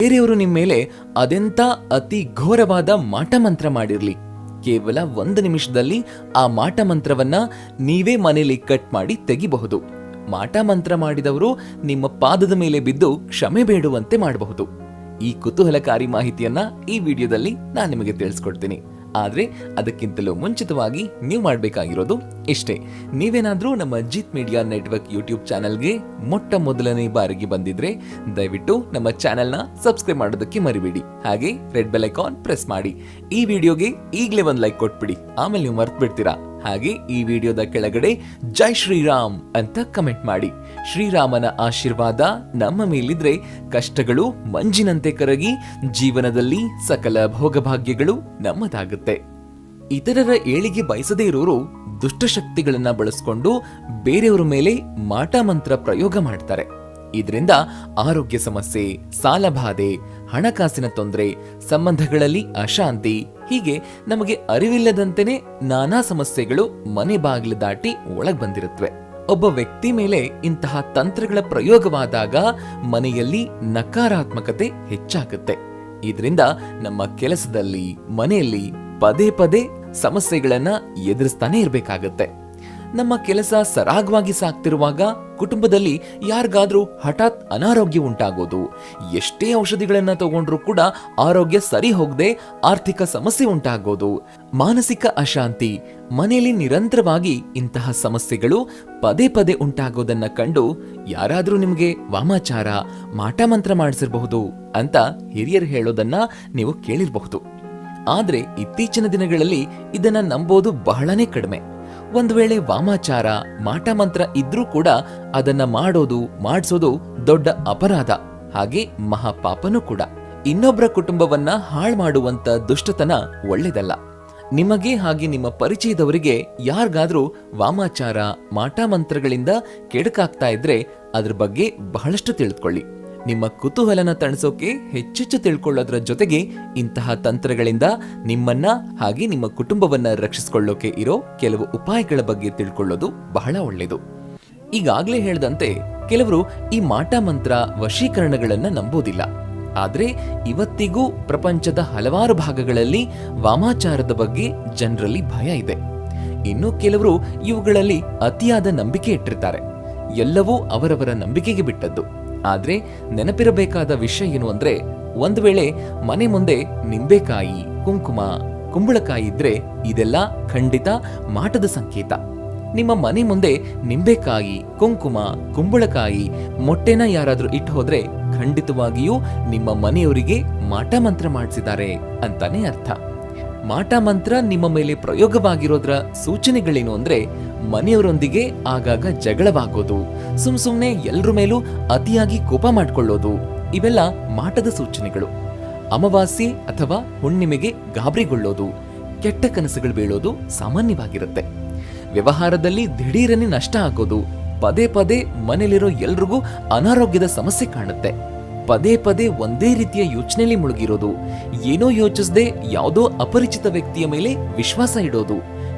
ಬೇರೆಯವರು ನಿಮ್ಮ ಮೇಲೆ ಅದೆಂತ ಅತಿ ಘೋರವಾದ ಮಾಟಮಂತ್ರ ಮಾಡಿರಲಿ? ಕೇವಲ ಒಂದು ನಿಮಿಷದಲ್ಲಿ ಆ ಮಾಟಮಂತ್ರವನ್ನ ನೀವೇ ಮನೆಯಲ್ಲಿ ಕಟ್ ಮಾಡಿ ತೆಗಿಬಹುದು. ಮಾಟಮಂತ್ರ ಮಾಡಿದವರು ನಿಮ್ಮ ಪಾದದ ಮೇಲೆ ಬಿದ್ದು ಕ್ಷಮೆ ಬೇಡುವಂತೆ ಮಾಡಬಹುದು. ಈ ಕುತೂಹಲಕಾರಿ ಮಾಹಿತಿಯನ್ನ ಈ ವಿಡಿಯೋದಲ್ಲಿ ನಾನು ನಿಮಗೆ ತಿಳಿಸ್ಕೊಡ್ತೀನಿ. ಆದ್ರೆ ಅದಕ್ಕಿಂತಲೂ ಮುಂಚಿತವಾಗಿ ನೀವು ಮಾಡಬೇಕಾಗಿರೋದು ಇಷ್ಟೇ. ನೀವೇನಾದರೂ ನಮ್ಮ ಜಿತ್ ಮೀಡಿಯಾ ನೆಟ್ವರ್ಕ್ ಯೂಟ್ಯೂಬ್ ಚಾನಲ್ಗೆ ಮೊಟ್ಟ ಮೊದಲನೇ ಬಾರಿಗೆ ಬಂದಿದ್ರೆ ದಯವಿಟ್ಟು ನಮ್ಮ ಚಾನೆಲ್ನ ಸಬ್ಸ್ಕ್ರೈಬ್ ಮಾಡೋದಕ್ಕೆ ಮರಿಬೇಡಿ. ಹಾಗೆ ರೆಡ್ ಬೆಲ್ ಐಕಾನ್ ಪ್ರೆಸ್ ಮಾಡಿ. ಈ ವಿಡಿಯೋಗೆ ಈಗಲೇ ಒಂದು ಲೈಕ್ ಕೊಟ್ಬಿಡಿ. ಆಮೇಲೆ ನೀವು ಮರ್ತು ಬಿಡ್ತೀರಾ ಹಾಗೆ ಈ ವಿಡಿಯೋದ ಕೆಳಗಡೆ ಜೈ ಶ್ರೀರಾಮ್ ಅಂತ ಕಮೆಂಟ್ ಮಾಡಿ. ಶ್ರೀರಾಮನ ಆಶೀರ್ವಾದ ನಮ್ಮ ಮೇಲಿದ್ರೆ ಕಷ್ಟಗಳು ಮಂಜಿನಂತೆ ಕರಗಿ ಜೀವನದಲ್ಲಿ ಸಕಲ ಭೋಗಭಾಗ್ಯಗಳು ನಮ್ಮದಾಗುತ್ತೆ. ಇತರರ ಏಳಿಗೆ ಬಯಸದೇ ಇರೋರು ದುಷ್ಟಶಕ್ತಿಗಳನ್ನ ಬಳಸ್ಕೊಂಡು ಬೇರೆಯವರ ಮೇಲೆ ಮಾಟ ಮಂತ್ರ ಪ್ರಯೋಗ ಮಾಡ್ತಾರೆ. ಇದರಿಂದ ಆರೋಗ್ಯ ಸಮಸ್ಯೆ, ಸಾಲಬಾಧೆ ಹಣಕಾಸಿನ ತೊಂದರೆ, ಸಂಬಂಧಗಳಲ್ಲಿ ಅಶಾಂತಿ, ಹೀಗೆ ನಮಗೆ ಅರಿವಿಲ್ಲದಂತೆಯೇ ನಾನಾ ಸಮಸ್ಯೆಗಳು ಮನೆ ಬಾಗಿಲು ದಾಟಿ ಒಳಗ್ ಬಂದಿರುತ್ತವೆ ಒಬ್ಬ ವ್ಯಕ್ತಿ ಮೇಲೆ ಇಂತಹ ತಂತ್ರಗಳ ಪ್ರಯೋಗವಾದಾಗ ಮನೆಯಲ್ಲಿ ನಕಾರಾತ್ಮಕತೆ ಹೆಚ್ಚಾಗುತ್ತೆ. ಇದರಿಂದ ನಮ್ಮ ಕೆಲಸದಲ್ಲಿ, ಮನೆಯಲ್ಲಿ ಪದೇ ಪದೇ ಸಮಸ್ಯೆಗಳನ್ನ ಎದುರಿಸ್ತಾನೆ ಇರಬೇಕಾಗತ್ತೆ. ನಮ್ಮ ಕೆಲಸ ಸರಾಗವಾಗಿ ಸಾಗ್ತಿರುವಾಗ ಕುಟುಂಬದಲ್ಲಿ ಯಾರಿಗಾದ್ರೂ ಹಠಾತ್ ಅನಾರೋಗ್ಯ ಉಂಟಾಗೋದು, ಎಷ್ಟೇ ಔಷಧಿಗಳನ್ನ ತಗೊಂಡ್ರೂ ಕೂಡ ಆರೋಗ್ಯ ಸರಿ ಹೋಗದೆ ಆರ್ಥಿಕ ಸಮಸ್ಯೆ ಉಂಟಾಗೋದು, ಮಾನಸಿಕ ಅಶಾಂತಿ, ಮನೆಯಲ್ಲಿ ನಿರಂತರವಾಗಿ ಇಂತಹ ಸಮಸ್ಯೆಗಳು ಪದೇ ಪದೇ ಉಂಟಾಗೋದನ್ನ ಕಂಡು ಯಾರಾದ್ರೂ ನಿಮಗೆ ವಾಮಾಚಾರ, ಮಾಟ ಮಂತ್ರ ಮಾಡಿಸಿರಬಹುದು ಅಂತ ಹಿರಿಯರು ಹೇಳೋದನ್ನ ನೀವು ಕೇಳಿರಬಹುದು. ಆದ್ರೆ ಇತ್ತೀಚಿನ ದಿನಗಳಲ್ಲಿ ಇದನ್ನ ನಂಬೋದು ಬಹಳನೇ ಕಡಿಮೆ. ಒಂದು ವೇಳೆ ವಾಮಾಚಾರ ಮಾಟ ಮಂತ್ರ ಇದ್ರೂ ಕೂಡ ಅದನ್ನ ಮಾಡೋದು, ಮಾಡಿಸೋದು ದೊಡ್ಡ ಅಪರಾಧ. ಹಾಗೆ ಮಹಾಪಾಪನೂ ಕೂಡ. ಇನ್ನೊಬ್ಬರ ಕುಟುಂಬವನ್ನ ಹಾಳು ಮಾಡುವಂತ ದುಷ್ಟತನ ಒಳ್ಳೆಯದಲ್ಲ ನಿಮಗೆ ಹಾಗೆ ನಿಮ್ಮ ಪರಿಚಯದವರಿಗೆ ಯಾರಿಗಾದ್ರೂ ವಾಮಾಚಾರ ಮಾಟ ಮಂತ್ರಗಳಿಂದ ಕೆಡಕಾಗ್ತಾ ಇದ್ರೆ ಅದ್ರ ಬಗ್ಗೆ ಬಹಳಷ್ಟು ತಿಳಿದುಕೊಳ್ಳಿ ನಿಮ್ಮ ಕುತೂಹಲನ ತಣಿಸೋಕೆ ಹೆಚ್ಚೆಚ್ಚು ತಿಳ್ಕೊಳ್ಳೋದ್ರ ಜೊತೆಗೆ ಇಂತಹ ತಂತ್ರಗಳಿಂದ ನಿಮ್ಮನ್ನ ಹಾಗೆ ನಿಮ್ಮ ಕುಟುಂಬವನ್ನ ರಕ್ಷಿಸಿಕೊಳ್ಳೋಕೆ ಇರೋ ಕೆಲವು ಉಪಾಯಗಳ ಬಗ್ಗೆ ತಿಳ್ಕೊಳ್ಳೋದು ಬಹಳ ಒಳ್ಳೆಯದು ಈಗಾಗ್ಲೇ ಹೇಳದಂತೆ ಕೆಲವರು ಈ ಮಾಟ ಮಂತ್ರ ವಶೀಕರಣಗಳನ್ನ ನಂಬೋದಿಲ್ಲ ಆದ್ರೆ ಇವತ್ತಿಗೂ ಪ್ರಪಂಚದ ಹಲವಾರು ಭಾಗಗಳಲ್ಲಿ ವಾಮಾಚಾರದ ಬಗ್ಗೆ ಜನರಲ್ಲಿ ಭಯ ಇದೆ. ಇನ್ನು ಕೆಲವರು ಇವುಗಳಲ್ಲಿ ಅತಿಯಾದ ನಂಬಿಕೆ ಇಟ್ಟಿರ್ತಾರೆ. ಎಲ್ಲವೂ ಅವರವರ ನಂಬಿಕೆಗೆ ಬಿಟ್ಟದ್ದು. ಆದ್ರೆ ನೆನಪಿರಬೇಕಾದ ವಿಷಯ ಏನು ಅಂದ್ರೆ, ಒಂದು ವೇಳೆ ಮನೆ ಮುಂದೆ ನಿಂಬೆಕಾಯಿ, ಕುಂಕುಮ, ಕುಂಬಳಕಾಯಿ ಇದ್ರೆ ಇದೆಲ್ಲ ಖಂಡಿತ ಮಾಟದ ಸಂಕೇತ. ನಿಮ್ಮ ಮನೆ ಮುಂದೆ ನಿಂಬೆಕಾಯಿ, ಕುಂಕುಮ, ಕುಂಬಳಕಾಯಿ, ಮೊಟ್ಟೆನ ಯಾರಾದರೂ ಇಟ್ಟು ಹೋದ್ರೆ ಖಂಡಿತವಾಗಿಯೂ ನಿಮ್ಮ ಮನೆಯವರಿಗೆ ಮಾಟ ಮಂತ್ರ ಮಾಡಿಸಿದ್ದಾರೆ ಅಂತಾನೆ ಅರ್ಥ. ಮಾಟ ಮಂತ್ರ ನಿಮ್ಮ ಮೇಲೆ ಪ್ರಯೋಗವಾಗಿರೋದ್ರ ಸೂಚನೆಗಳೇನು ಅಂದ್ರೆ ಮನೆಯವರೊಂದಿಗೆ ಆಗಾಗ ಜಗಳವಾಗೋದು, ಸುಮ್ ಸುಮ್ನೆ ಎಲ್ರ ಮೇಲೂ ಅತಿಯಾಗಿ ಕೋಪ ಮಾಡ್ಕೊಳ್ಳೋದು, ಇವೆಲ್ಲ ಮಾಟದ ಸೂಚನೆಗಳು. ಅಮಾವಾಸ್ಯೆ ಅಥವಾ ಹುಣ್ಣಿಮೆಗೆ ಗಾಬರಿಗೊಳ್ಳೋದು, ಕೆಟ್ಟ ಕನಸುಗಳು ಬೀಳೋದು ಸಾಮಾನ್ಯವಾಗಿರುತ್ತೆ. ವ್ಯವಹಾರದಲ್ಲಿ ದಿಢೀರನೆ ನಷ್ಟ ಆಗೋದು, ಪದೇ ಪದೇ ಮನೇಲಿರೋ ಎಲ್ರಿಗೂ ಅನಾರೋಗ್ಯದ ಸಮಸ್ಯೆ ಕಾಣುತ್ತೆ. ಪದೇ ಪದೇ ಒಂದೇ ರೀತಿಯ ಯೋಚನೆಯಲ್ಲಿ ಮುಳುಗಿರೋದು. ಏನೋ ಯೋಚಿಸದೆ ಯಾವುದೋ ಅಪರಿಚಿತ ವ್ಯಕ್ತಿಯ ಮೇಲೆ ವಿಶ್ವಾಸ ಇಡೋದು.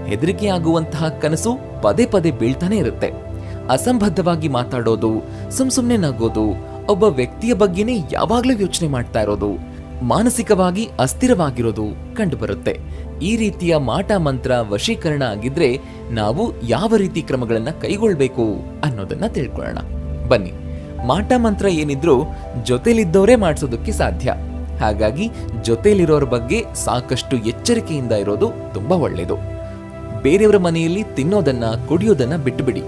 ಹೆದರಿಕೆ ಆಗುವಂತಹ ಕನಸು ಪದೇ ಪದೇ ಬೀಳ್ತಾನೆ ಇರುತ್ತೆ. ಅಸಂಬದ್ಧವಾಗಿ ಮಾತಾಡೋದು, ಸುಮ್ ಸುಮ್ನೆ ನಗೋದು, ಒಬ್ಬ ವ್ಯಕ್ತಿಯ ಬಗ್ಗೆನೇ ಯಾವಾಗ್ಲೂ ಯೋಚನೆ ಮಾಡ್ತಾ ಇರೋದು, ಮಾನಸಿಕವಾಗಿ ಅಸ್ಥಿರವಾಗಿರೋದು ಕಂಡುಬರುತ್ತೆ. ಈ ರೀತಿಯ ಮಾಟ ಮಂತ್ರ ವಶೀಕರಣ ಆಗಿದ್ರೆ ನಾವು ಯಾವ ರೀತಿ ಕ್ರಮಗಳನ್ನ ಕೈಗೊಳ್ಬೇಕು ಅನ್ನೋದನ್ನ ತಿಳ್ಕೊಳ್ಳೋಣ. ಬನ್ನಿ. ಮಾಟ ಮಂತ್ರ ಏನಿದ್ರೂ ಜೊತೆಲಿದ್ದವರೇ ಮಾಡಿಸೋದಕ್ಕೆ ಸಾಧ್ಯ. ಹಾಗಾಗಿ ಜೊತೆಲಿರೋರ ಬಗ್ಗೆ ಸಾಕಷ್ಟು ಎಚ್ಚರಿಕೆಯಿಂದ ಇರೋದು ತುಂಬ ಒಳ್ಳೆಯದು ಬೇರೆಯವರ ಮನೆಯಲ್ಲಿ ತಿನ್ನೋದನ್ನ, ಕುಡಿಯೋದನ್ನ ಬಿಟ್ಟುಬಿಡಿ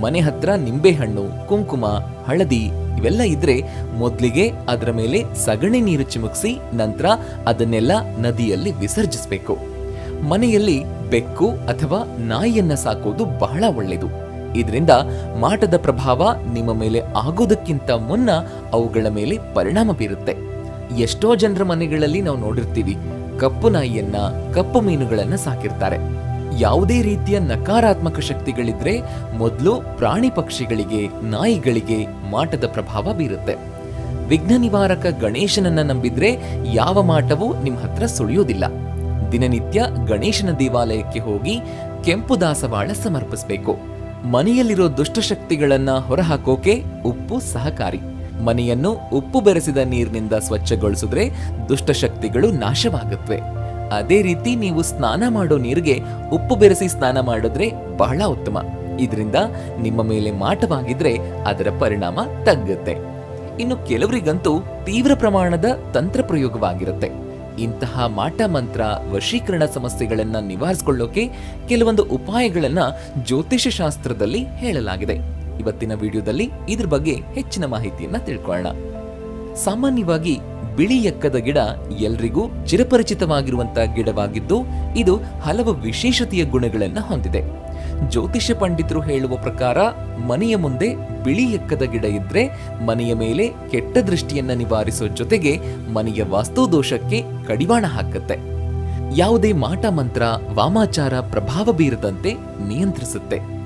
ಮನೆ ಹತ್ರ ನಿಂಬೆಹಣ್ಣು, ಕುಂಕುಮ, ಹಳದಿ ಇವೆಲ್ಲ ಇದ್ರೆ ಮೊದಲಿಗೆ ಅದರ ಮೇಲೆ ಸಗಣಿ ನೀರು ಚಿಮುಕ್ಸಿ ನಂತರ ಅದನ್ನೆಲ್ಲ ನದಿಯಲ್ಲಿ ವಿಸರ್ಜಿಸಬೇಕು. ಮನೆಯಲ್ಲಿ ಬೆಕ್ಕು ಅಥವಾ ನಾಯಿಯನ್ನ ಸಾಕೋದು ಬಹಳ ಒಳ್ಳೆಯದು ಇದರಿಂದ ಮಾಟದ ಪ್ರಭಾವ ನಿಮ್ಮ ಮೇಲೆ ಆಗೋದಕ್ಕಿಂತ ಮುನ್ನ ಅವುಗಳ ಮೇಲೆ ಪರಿಣಾಮ ಬೀರುತ್ತೆ. ಎಷ್ಟೋ ಜನರ ಮನೆಗಳಲ್ಲಿ ನಾವು ನೋಡಿರ್ತೀವಿ, ಕಪ್ಪು ನಾಯಿಯನ್ನ, ಕಪ್ಪು ಮೀನುಗಳನ್ನ ಸಾಕಿರ್ತಾರೆ. ಯಾವುದೇ ರೀತಿಯ ನಕಾರಾತ್ಮಕ ಶಕ್ತಿಗಳಿದ್ರೆ ಮೊದಲು ಪ್ರಾಣಿ ಪಕ್ಷಿಗಳಿಗೆ, ನಾಯಿಗಳಿಗೆ ಮಾಟದ ಪ್ರಭಾವ ಬೀರುತ್ತೆ. ವಿಘ್ನ ನಿವಾರಕ ಗಣೇಶನನ್ನ ನಂಬಿದ್ರೆ ಯಾವ ಮಾಟವೂ ನಿಮ್ಮ ಹತ್ರ ಸುಳಿಯೋದಿಲ್ಲ. ದಿನನಿತ್ಯ ಗಣೇಶನ ದೇವಾಲಯಕ್ಕೆ ಹೋಗಿ ಕೆಂಪು ದಾಸವಾಳ ಸಮರ್ಪಿಸಬೇಕು. ಮನೆಯಲ್ಲಿರೋ ದುಷ್ಟಶಕ್ತಿಗಳನ್ನ ಹೊರಹಾಕೋಕೆ ಉಪ್ಪು ಸಹಕಾರಿ. ಮನೆಯನ್ನು ಉಪ್ಪು ಬೆರೆಸಿದ ನೀರಿನಿಂದ ಸ್ವಚ್ಛಗೊಳಿಸಿದ್ರೆ ದುಷ್ಟಶಕ್ತಿಗಳು ನಾಶವಾಗುತ್ತವೆ ಅದೇ ರೀತಿ ನೀವು ಸ್ನಾನ ಮಾಡೋ ನೀರಿಗೆ ಉಪ್ಪು ಬೆರೆಸಿ ಸ್ನಾನ ಮಾಡಿದ್ರೆ ಬಹಳ ಉತ್ತಮ. ಇದರಿಂದ ನಿಮ್ಮ ಮೇಲೆ ಮಾಟವಾಗಿದ್ರೆ ಅದರ ಪರಿಣಾಮ ತಗ್ಗುತ್ತೆ. ಇನ್ನು ಕೆಲವರಿಗಂತೂ ತೀವ್ರ ಪ್ರಮಾಣದ ತಂತ್ರ ಪ್ರಯೋಗವಾಗಿರುತ್ತೆ ಇಂತಹ ಮಾಟ ಮಂತ್ರ ವಶೀಕರಣ ಸಮಸ್ಯೆಗಳನ್ನ ನಿವಾರಿಸಿಕೊಳ್ಳೋಕೆ ಕೆಲವೊಂದು ಉಪಾಯಗಳನ್ನ ಜ್ಯೋತಿಷ ಶಾಸ್ತ್ರದಲ್ಲಿ ಹೇಳಲಾಗಿದೆ. ಇವತ್ತಿನ ವಿಡಿಯೋದಲ್ಲಿ ಇದ್ರ ಬಗ್ಗೆ ಹೆಚ್ಚಿನ ಮಾಹಿತಿಯನ್ನ ತಿಳ್ಕೊಳ್ಳೋಣ. ಸಾಮಾನ್ಯವಾಗಿ ಬಿಳಿ ಎಕ್ಕದ ಗಿಡ ಎಲ್ರಿಗೂ ಚಿರಪರಿಚಿತವಾಗಿರುವಂತಹ ಗಿಡವಾಗಿದ್ದು, ಇದು ಹಲವು ವಿಶೇಷತೆಯ ಗುಣಗಳನ್ನು ಹೊಂದಿದೆ. ಜ್ಯೋತಿಷ್ಯ ಪಂಡಿತರು ಹೇಳುವ ಪ್ರಕಾರ, ಮನೆಯ ಮುಂದೆ ಬಿಳಿ ಎಕ್ಕದ ಗಿಡ ಇದ್ರೆ ಮನೆಯ ಮೇಲೆ ಕೆಟ್ಟ ದೃಷ್ಟಿಯನ್ನ ನಿವಾರಿಸೋ ಜೊತೆಗೆ ಮನೆಯ ವಾಸ್ತು ದೋಷಕ್ಕೆ ಕಡಿವಾಣ ಹಾಕುತ್ತೆ. ಯಾವುದೇ ಮಾಟ, ಮಂತ್ರ, ವಾಮಾಚಾರ ಪ್ರಭಾವ ಬೀರದಂತೆ ನಿಯಂತ್ರಿಸುತ್ತೆ.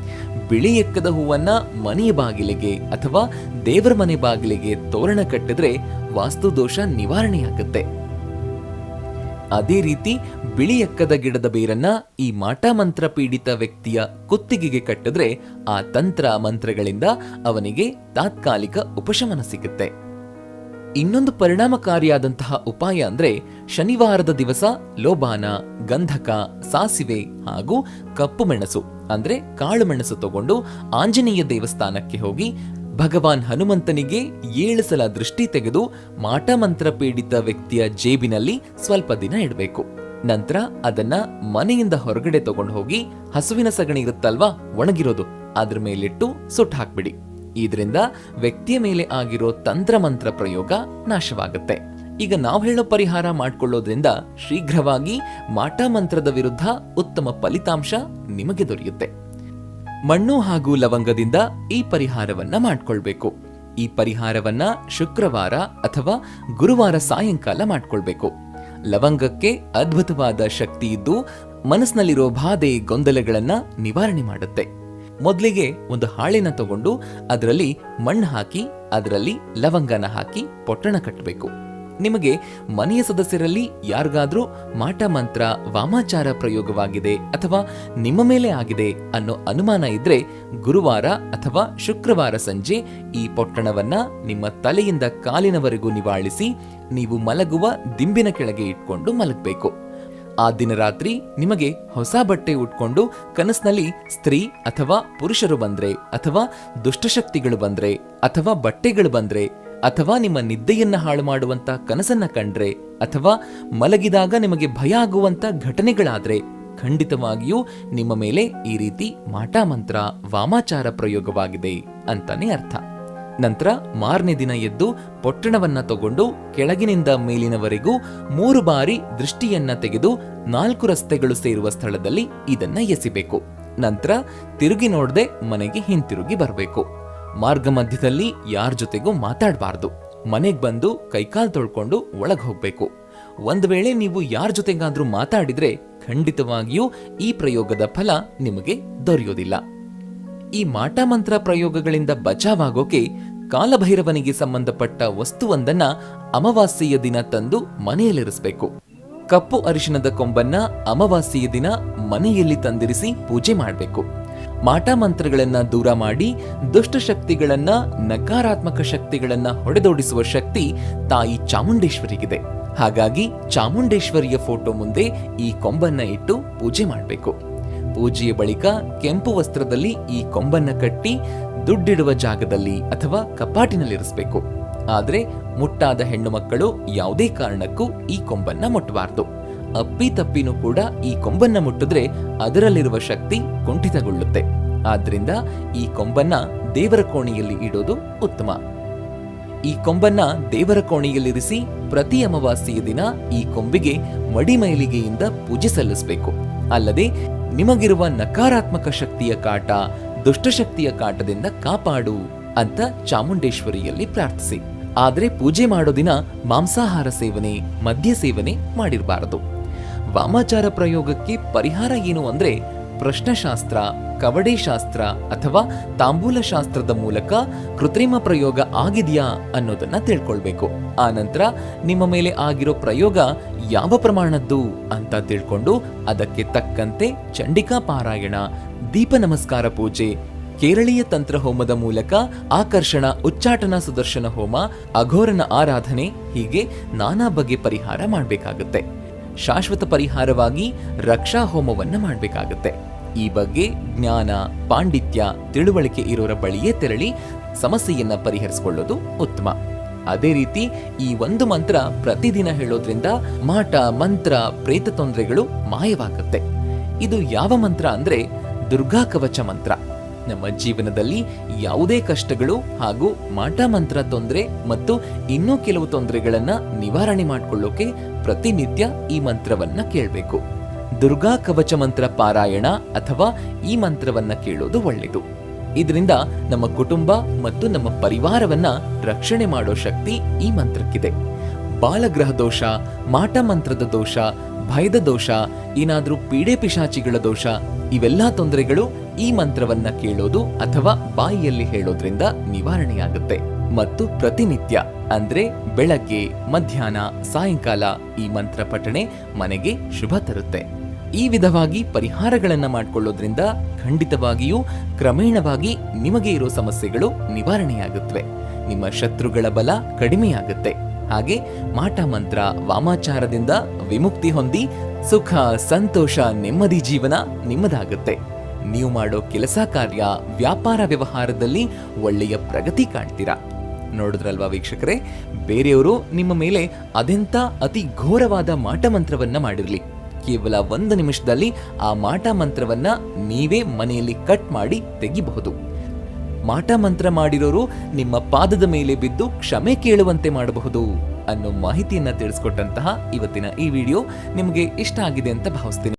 ಬಿಳಿ ಎಕ್ಕದ ಹೂವನ್ನ ಮನೆಯ ಬಾಗಿಲಿಗೆ ಅಥವಾ ದೇವರ ಮನೆ ಬಾಗಿಲಿಗೆ ತೋರಣ ಕಟ್ಟಿದ್ರೆ ವಾಸ್ತು ದೋಷ ನಿವಾರಣೆಯಾಗುತ್ತೆ. ಅದೇ ರೀತಿ ಬಿಳಿ ಎಕ್ಕದ ಗಿಡದ ಬೇರನ್ನ ಈ ಮಾಟ ಮಂತ್ರ ಪೀಡಿತ ವ್ಯಕ್ತಿಯ ಕುತ್ತಿಗೆಗೆ ಕಟ್ಟಿದ್ರೆ ಆ ತಂತ್ರ ಮಂತ್ರಗಳಿಂದ ಅವನಿಗೆ ತಾತ್ಕಾಲಿಕ ಉಪಶಮನ ಸಿಗುತ್ತೆ. ಇನ್ನೊಂದು ಪರಿಣಾಮಕಾರಿಯಾದಂತಹ ಉಪಾಯ ಅಂದ್ರೆ ಶನಿವಾರದ ದಿವಸ ಲೋಬಾನ ಗಂಧಕ, ಸಾಸಿವೆ ಹಾಗೂ ಕಪ್ಪು ಮೆಣಸು ಅಂದ್ರೆ ಕಾಳು ಮೆಣಸು ತಗೊಂಡು ಆಂಜನೇಯ ದೇವಸ್ಥಾನಕ್ಕೆ ಹೋಗಿ ಭಗವಾನ್ ಹನುಮಂತನಿಗೆ ಏಳು ಸಲ ದೃಷ್ಟಿ ತೆಗೆದು ಮಾಟ ಮಂತ್ರ ಪೀಡಿತ ವ್ಯಕ್ತಿಯ ಜೇಬಿನಲ್ಲಿ ಸ್ವಲ್ಪ ದಿನ ಇಡಬೇಕು. ನಂತರ ಅದನ್ನ ಮನೆಯಿಂದ ಹೊರಗಡೆ ತಗೊಂಡು ಹೋಗಿ ಹಸುವಿನ ಸಗಣಿ ಇರುತ್ತಲ್ವಾ, ಒಣಗಿರೋದು, ಅದ್ರ ಮೇಲಿಟ್ಟು ಸುಟ್ಟು ಹಾಕ್ಬಿಡಿ. ಇದರಿಂದ ವ್ಯಕ್ತಿಯ ಮೇಲೆ ಆಗಿರೋ ತಂತ್ರ ಮಂತ್ರ ಪ್ರಯೋಗ ನಾಶವಾಗುತ್ತೆ. ಈಗ ನಾವು ಹೇಳೋ ಪರಿಹಾರ ಮಾಡ್ಕೊಳ್ಳೋದ್ರಿಂದ ಶೀಘ್ರವಾಗಿ ಮಾಟ ಮಂತ್ರದ ವಿರುದ್ಧ ಉತ್ತಮ ಫಲಿತಾಂಶ ನಿಮಗೆ ದೊರೆಯುತ್ತೆ. ಮಣ್ಣು ಹಾಗೂ ಲವಂಗದಿಂದ ಈ ಪರಿಹಾರವನ್ನ ಮಾಡ್ಕೊಳ್ಬೇಕು. ಈ ಪರಿಹಾರವನ್ನ ಶುಕ್ರವಾರ ಅಥವಾ ಗುರುವಾರ ಸಾಯಂಕಾಲ ಮಾಡ್ಕೊಳ್ಬೇಕು. ಲವಂಗಕ್ಕೆ ಅದ್ಭುತವಾದ ಶಕ್ತಿ ಇದ್ದು ಮನಸ್ಸಿನಲ್ಲಿರೋ ಬಾಧೆ, ಗೊಂದಲಗಳನ್ನ ನಿವಾರಣೆ ಮಾಡುತ್ತೆ. ಮೊದಲಿಗೆ ಒಂದು ಹಾಳೆನ ತಗೊಂಡು ಅದರಲ್ಲಿ ಮಣ್ಣು ಹಾಕಿ, ಅದರಲ್ಲಿ ಲವಂಗನ ಹಾಕಿ, ಪೊಟ್ಟಣ ಕಟ್ಟಬೇಕು ನಿಮಗೆ ಮನೆಯ ಸದಸ್ಯರಲ್ಲಿ ಯಾರಿಗಾದ್ರೂ ಮಾಟ ಮಂತ್ರ, ವಾಮಾಚಾರ ಪ್ರಯೋಗವಾಗಿದೆ ಅಥವಾ ನಿಮ್ಮ ಮೇಲೆ ಆಗಿದೆ ಅನ್ನೋ ಅನುಮಾನ ಇದ್ರೆ ಗುರುವಾರ ಅಥವಾ ಶುಕ್ರವಾರ ಸಂಜೆ ಈ ಪೊಟ್ಟಣವನ್ನ ನಿಮ್ಮ ತಲೆಯಿಂದ ಕಾಲಿನವರೆಗೂ ನಿವಾಳಿಸಿ ನೀವು ಮಲಗುವ ದಿಂಬಿನ ಕೆಳಗೆ ಇಟ್ಕೊಂಡು ಮಲಗಬೇಕು. ಆ ದಿನ ರಾತ್ರಿ ನಿಮಗೆ ಹೊಸ ಬಟ್ಟೆ ಉಟ್ಕೊಂಡು ಕನಸಿನಲ್ಲಿ ಸ್ತ್ರೀ ಅಥವಾ ಪುರುಷರು ಬಂದ್ರೆ ಅಥವಾ ದುಷ್ಟಶಕ್ತಿಗಳು ಬಂದ್ರೆ ಅಥವಾ ಬಟ್ಟೆಗಳು ಬಂದ್ರೆ ಅಥವಾ ನಿಮ್ಮ ನಿದ್ದೆಯನ್ನ ಹಾಳು ಮಾಡುವಂತ ಕನಸನ್ನ ಕಂಡ್ರೆ ಅಥವಾ ಮಲಗಿದಾಗ ನಿಮಗೆ ಭಯ ಆಗುವಂತ ಘಟನೆಗಳಾದ್ರೆ ಖಂಡಿತವಾಗಿಯೂ ನಿಮ್ಮ ಮೇಲೆ ಈ ರೀತಿ ಮಾಟ ಮಂತ್ರ ವಾಮಾಚಾರ ಪ್ರಯೋಗವಾಗಿದೆ ಅಂತಾನೆ ಅರ್ಥ. ನಂತರ ಮಾರನೇ ದಿನ ಎದ್ದು ಪೊಟ್ಟಣವನ್ನ ತಗೊಂಡು ಕೆಳಗಿನಿಂದ ಮೇಲಿನವರೆಗೂ ಮೂರು ಬಾರಿ ದೃಷ್ಟಿಯನ್ನ ತೆಗೆದು ನಾಲ್ಕು ರಸ್ತೆಗಳು ಸೇರುವ ಸ್ಥಳದಲ್ಲಿ ಇದನ್ನ ಎಸಿಬೇಕು. ನಂತರ ತಿರುಗಿ ನೋಡದೆ ಮನೆಗೆ ಹಿಂತಿರುಗಿ ಬರಬೇಕು. ಮಾರ್ಗ ಮಧ್ಯದಲ್ಲಿ ಯಾರ ಜೊತೆಗೂ ಮಾತಾಡಬಾರ್ದು. ಮನೆಗೆ ಬಂದು ಕೈಕಾಲು ತೊಳ್ಕೊಂಡು ಒಳಗೆ ಹೋಗ್ಬೇಕು. ಒಂದ್ ವೇಳೆ ನೀವು ಯಾರ ಜೊತೆಗಾದ್ರೂ ಮಾತಾಡಿದ್ರೆ ಖಂಡಿತವಾಗಿಯೂ ಈ ಪ್ರಯೋಗದ ಫಲ ನಿಮಗೆ ದೊರೆಯೋದಿಲ್ಲ. ಈ ಮಾಟ ಮಂತ್ರ ಪ್ರಯೋಗಗಳಿಂದ ಬಚಾವಾಗೋಕೆ ಕಾಲಭೈರವನಿಗೆ ಸಂಬಂಧಪಟ್ಟ ವಸ್ತುವೊಂದನ್ನ ಅಮಾವಾಸ್ಯೆಯ ದಿನ ತಂದು ಮನೆಯಲ್ಲಿರಿಸಬೇಕು. ಕಪ್ಪು ಅರಿಶಿಣದ ಕೊಂಬನ್ನ ಅಮಾವಾಸ್ಯೆಯ ದಿನ ಮನೆಯಲ್ಲಿ ತಂದಿರಿಸಿ ಪೂಜೆ ಮಾಡಬೇಕು. ಮಾಟ ಮಂತ್ರಗಳನ್ನ ದೂರ ಮಾಡಿ ದುಷ್ಟ ಶಕ್ತಿಗಳನ್ನ, ನಕಾರಾತ್ಮಕ ಶಕ್ತಿಗಳನ್ನ ಹೊಡೆದೋಡಿಸುವ ಶಕ್ತಿ ತಾಯಿ ಚಾಮುಂಡೇಶ್ವರಿಗಿದೆ. ಹಾಗಾಗಿ ಚಾಮುಂಡೇಶ್ವರಿಯ ಫೋಟೋ ಮುಂದೆ ಈ ಕೊಂಬನ್ನ ಇಟ್ಟು ಪೂಜೆ ಮಾಡಬೇಕು. ಪೂಜೆಯ ಬಳಿಕ ಕೆಂಪು ವಸ್ತ್ರದಲ್ಲಿ ಈ ಕೊಂಬನ್ನ ಕಟ್ಟಿ ದುಡ್ಡಿಡುವ ಜಾಗದಲ್ಲಿ ಅಥವಾ ಕಪಾಟಿನಲ್ಲಿರಿಸಬೇಕು. ಆದರೆ ಮುಟ್ಟಾದ ಹೆಣ್ಣು ಮಕ್ಕಳು ಯಾವುದೇ ಕಾರಣಕ್ಕೂ ಈ ಕೊಂಬನ್ನ ಮುಟ್ಟಬಾರದು ಅಪ್ಪಿ ತಪ್ಪಿನೂ ಕೂಡ ಈ ಕೊಂಬನ್ನ ಮುಟ್ಟಿದ್ರೆ ಅದರಲ್ಲಿರುವ ಶಕ್ತಿ ಕುಂಠಿತಗೊಳ್ಳುತ್ತೆ. ಆದ್ರಿಂದ ಈ ಕೊಂಬನ್ನ ದೇವರ ಕೋಣೆಯಲ್ಲಿ ಇಡೋದು ಉತ್ತಮ. ಈ ಕೊಂಬನ್ನ ದೇವರ ಕೋಣೆಯಲ್ಲಿರಿಸಿ ಪ್ರತಿ ಅಮಾವಾಸ್ಯೆಯ ದಿನ ಈ ಕೊಂಬಿಗೆ ಮಡಿಮೈಲಿಗೆಯಿಂದ ಪೂಜೆ ಸಲ್ಲಿಸಬೇಕು. ಅಲ್ಲದೆ ನಿಮಗಿರುವ ನಕಾರಾತ್ಮಕ ಶಕ್ತಿಯ ಕಾಟ ದುಷ್ಟಶಕ್ತಿಯ ಕಾಟದಿಂದ ಕಾಪಾಡು ಅಂತ ಚಾಮುಂಡೇಶ್ವರಿಯಲ್ಲಿ ಪ್ರಾರ್ಥಿಸಿ. ಆದರೆ ಪೂಜೆ ಮಾಡೋ ದಿನ ಮಾಂಸಾಹಾರ ಸೇವನೆ, ಮದ್ಯ ಸೇವನೆ ಮಾಡಿರಬಾರದು. ವಾಮಾಚಾರ ಪ್ರಯೋಗಕ್ಕೆ ಪರಿಹಾರ ಏನು ಅಂದ್ರೆ ಪ್ರಶ್ನಶಾಸ್ತ್ರ, ಕವಡೆ ಶಾಸ್ತ್ರ ಅಥವಾ ತಾಂಬೂಲ ಶಾಸ್ತ್ರದ ಮೂಲಕ ಕೃತ್ರಿಮ ಪ್ರಯೋಗ ಆಗಿದೆಯಾ ಅನ್ನೋದನ್ನ ತಿಳ್ಕೊಳ್ಬೇಕು. ಆ ನಂತರ ನಿಮ್ಮ ಮೇಲೆ ಆಗಿರೋ ಪ್ರಯೋಗ ಯಾವ ಪ್ರಮಾಣದ್ದು ಅಂತ ತಿಳ್ಕೊಂಡು ಅದಕ್ಕೆ ತಕ್ಕಂತೆ ಚಂಡಿಕಾ ಪಾರಾಯಣ, ದೀಪ ನಮಸ್ಕಾರ ಪೂಜೆ, ಕೇರಳೀಯ ತಂತ್ರ ಹೋಮದ ಮೂಲಕ ಆಕರ್ಷಣ, ಉಚ್ಚಾಟನ ಸುದರ್ಶನ ಹೋಮ, ಅಘೋರನ ಆರಾಧನೆ ಹೀಗೆ ನಾನಾ ಬಗೆ ಪರಿಹಾರ ಮಾಡಬೇಕಾಗುತ್ತೆ. ಶಾಶ್ವತ ಪರಿಹಾರವಾಗಿ ರಕ್ಷಾ ಹೋಮವನ್ನ ಮಾಡಬೇಕಾಗುತ್ತೆ. ಈ ಬಗ್ಗೆ ಜ್ಞಾನ, ಪಾಂಡಿತ್ಯ, ತಿಳುವಳಿಕೆ ಇರೋರ ಬಳಿಯೇ ತೆರಳಿ ಸಮಸ್ಯೆಯನ್ನ ಪರಿಹರಿಸಿಕೊಳ್ಳೋದು ಉತ್ತಮ. ಅದೇ ರೀತಿ ಈ ಒಂದು ಮಂತ್ರ ಪ್ರತಿದಿನ ಹೇಳೋದ್ರಿಂದ ಮಾಟ, ಮಂತ್ರ, ಪ್ರೇತ ತೊಂದರೆಗಳು ಮಾಯವಾಗುತ್ತೆ. ಇದು ಯಾವ ಮಂತ್ರ ಅಂದ್ರೆ ದುರ್ಗಾ ಕವಚ ಮಂತ್ರ. ನಮ್ಮ ಜೀವನದಲ್ಲಿ ಯಾವುದೇ ಕಷ್ಟಗಳು ಹಾಗೂ ಮಾಟ ಮಂತ್ರ ತೊಂದರೆ ಮತ್ತು ಇನ್ನೂ ಕೆಲವು ತೊಂದರೆಗಳನ್ನ ನಿವಾರಣೆ ಮಾಡಿಕೊಳ್ಳೋಕೆ ಪ್ರತಿನಿತ್ಯ ಈ ಮಂತ್ರವನ್ನ ಕೇಳಬೇಕು. ದುರ್ಗಾ ಕವಚ ಮಂತ್ರ ಪಾರಾಯಣ ಅಥವಾ ಈ ಮಂತ್ರವನ್ನ ಕೇಳೋದು ಒಳ್ಳೆಯದು. ಇದರಿಂದ ನಮ್ಮ ಕುಟುಂಬ ಮತ್ತು ನಮ್ಮ ಪರಿವಾರವನ್ನ ರಕ್ಷಣೆ ಮಾಡೋ ಶಕ್ತಿ ಈ ಮಂತ್ರಕ್ಕಿದೆ. ಬಾಲಗ್ರಹ ದೋಷ ಮಾಟ ಮಂತ್ರದ ದೋಷ, ಭಯದ ದೋಷ, ಏನಾದರೂ ಪೀಡೆ ಪಿಶಾಚಿಗಳ ದೋಷ, ಇವೆಲ್ಲ ತೊಂದರೆಗಳು ಈ ಮಂತ್ರವನ್ನ ಕೇಳೋದು ಅಥವಾ ಬಾಯಿಯಲ್ಲಿ ಹೇಳೋದ್ರಿಂದ ನಿವಾರಣೆಯಾಗುತ್ತೆ. ಮತ್ತು ಪ್ರತಿನಿತ್ಯ, ಅಂದ್ರೆ ಬೆಳಗ್ಗೆ, ಮಧ್ಯಾಹ್ನ, ಸಾಯಂಕಾಲ ಈ ಮಂತ್ರ ಪಠಣೆ ಮನೆಗೆ ಶುಭ ತರುತ್ತೆ. ಈ ವಿಧವಾಗಿ ಪರಿಹಾರಗಳನ್ನ ಮಾಡಿಕೊಳ್ಳೋದ್ರಿಂದ ಖಂಡಿತವಾಗಿಯೂ ಕ್ರಮೇಣವಾಗಿ ನಿಮಗೆ ಇರೋ ಸಮಸ್ಯೆಗಳು ನಿವಾರಣೆಯಾಗುತ್ತವೆ ನಿಮ್ಮ ಶತ್ರುಗಳ ಬಲ ಕಡಿಮೆಯಾಗುತ್ತೆ. ಹಾಗೆ ಮಾಟ ಮಂತ್ರ ವಾಮಾಚಾರದಿಂದ ವಿಮುಕ್ತಿ ಹೊಂದಿ ಸುಖ, ಸಂತೋಷ, ನೆಮ್ಮದಿ ಜೀವನ ನಿಮ್ಮದಾಗುತ್ತೆ. ನೀವು ಮಾಡೋ ಕೆಲಸ ಕಾರ್ಯ ವ್ಯಾಪಾರ ವ್ಯವಹಾರದಲ್ಲಿ ಒಳ್ಳೆಯ ಪ್ರಗತಿ ಕಾಣ್ತೀರಾ? ನೋಡಿದ್ರಲ್ವಾ ವೀಕ್ಷಕರೇ? ಬೇರೆಯವರು ನಿಮ್ಮ ಮೇಲೆ ಅದೆಂಥ ಅತಿ ಘೋರವಾದ ಮಾಟ ಮಂತ್ರವನ್ನ ಮಾಡಿರ್ಲಿ. ಕೇವಲ ಒಂದು ನಿಮಿಷದಲ್ಲಿ ಆ ಮಾಟ ಮಂತ್ರವನ್ನ ನೀವೇ ಮನೆಯಲ್ಲಿ ಕಟ್ ಮಾಡಿ ತೆಗಿಬಹುದು. ಮಾಟ ಮಂತ್ರ ಮಾಡಿರೋರು ನಿಮ್ಮ ಪಾದದ ಮೇಲೆ ಬಿದ್ದು ಕ್ಷಮೆ ಕೇಳುವಂತೆ ಮಾಡಬಹುದು ಅನ್ನೋ ಮಾಹಿತಿಯನ್ನ ತಿಳಿಸ್ಕೊಟ್ಟಂತಹ ಇವತ್ತಿನ ಈ ವಿಡಿಯೋ ನಿಮಗೆ ಇಷ್ಟ ಆಗಿದೆ ಅಂತ ಭಾವಿಸ್ತೀನಿ.